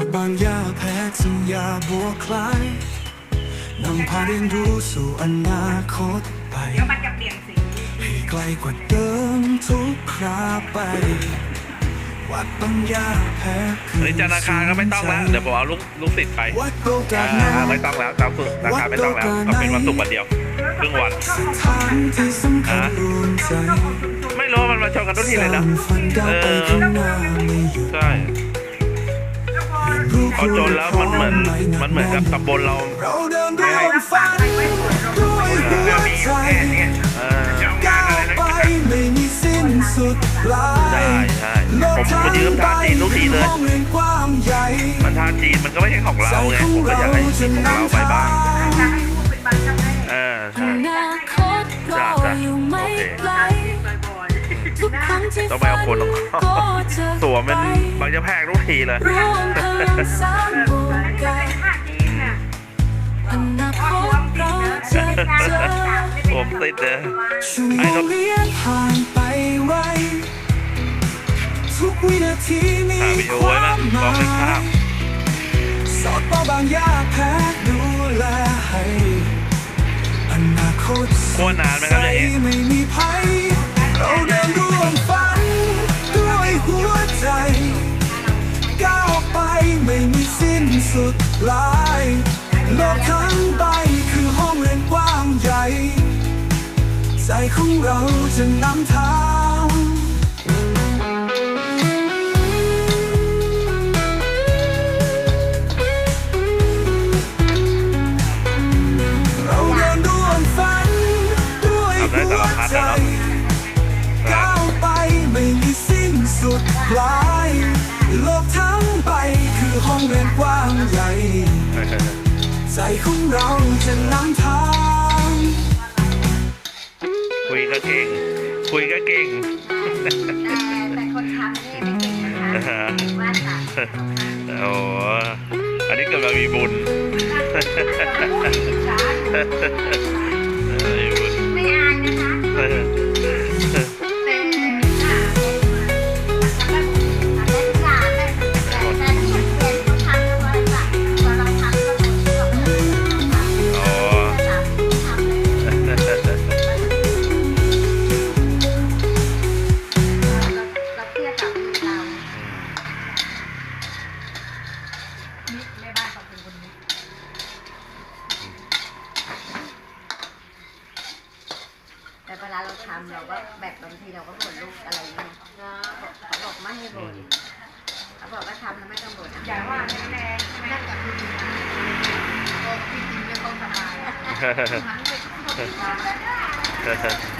สอนดอกบางหญ้าแพ้สัญญาบัวคล้ายนำพาเรียนรู้สู่อนาคตไป เดี๋ยวมันจะเปลี่ยนสีให้ไกลกว่าเดิมทุกคราไป วัดบางหญ้าแพ้คือันนี้จะราคาก็ไม่ต้องแล้ว เดี๋ยวผมเอาลูกลูกศิษย์ไปวัดโอกาอ่าสน้ไม่ต้องแล้วตามสุดราคาไม่ต้องแล้วก็เป็นวันศุกร์วันเดียวครึ่งวันำทางที่สำคัญรวมใจไม่รู้ว่ามันมาชนกันทุกทีเลยนะ ฝันก้าวไปข้างหน้าไม่หยุดใช่ พอจนแล้วมันเหมือนมันเหมือนกับตำบลเราเราเดินร่ฝันด้วยหัวใจก้าวไปไม่มีสิ้นสุดปลายใช่ใช่ผมไปยืมทาจีนทุกทีเลยห้องแห่งความใหญ่มันทานจีนมันก็ไม่ใช่ของเราไงผมก็อยากให้ของเราไปบ้างเออใช่นาคตก็อยู่ไม่ไกลทุกครั้งที่ต้องไปเอาคนของเขาก็ ตัวมันบางจะแพงทุกทีเลยร่วมพลังสร้างวงๆการเป็นท่าจีนน่ะอนาคตเราจะเจอผมติดเลยช่วงเรียนผ่านไปไวทุกวินาทีมีคไว้วามหลองนึกมายสอดต่อบางยาแพ้ดูแลให้อนาคตโคตรนานไหม สุดลายโลกทั้งใบคือห้องเรียนกว้างใหญ่ ใจของเราจะนำทาง คือห้องเรียนกว้างใหญ่ใจของเราจะนำทางคุยก็เก่ง คุยก็เก่ง แต่แต่คนทำนี่ไม่เก่งนะคะว่าจ้ะโอ้อันนี้เกิดมามีบุญ เวลาเราทำเราก็แบบบางทีเราก็บ่นลูกอะไรอย่างเงี้ยเขาบอกไม่ให้บ่นเขาบอกว่าทำแล้วไม่ต้องบ่นอย่าว่าแรงๆนั่นกับคุณโอ้จริงๆไม่ต้องสบายอะมันไม่ต้องสบาย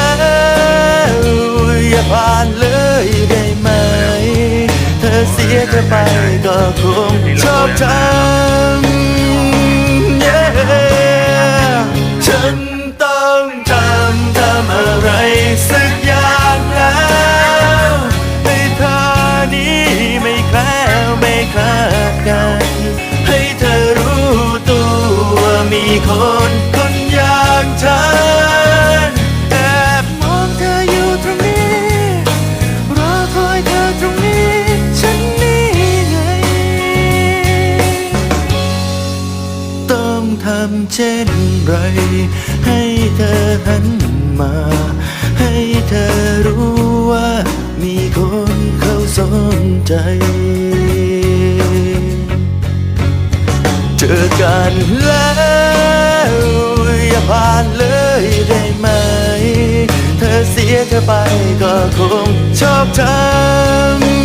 ว เสียเธอไปก็คงชอบทำ yeah ฉันต้องทำทำอะไรสักอย่างแล้วให้เธอนี้ไม่แคล้วไม่คลาดกันำเช่นไร ให้เธอหันมา ให้เธอรู้ว่ามีคนเขาสนใจ เจอกันแล้วอย่าผ่านเลยได้ไหม เธอเสียเธอไปก็คงชอบทำ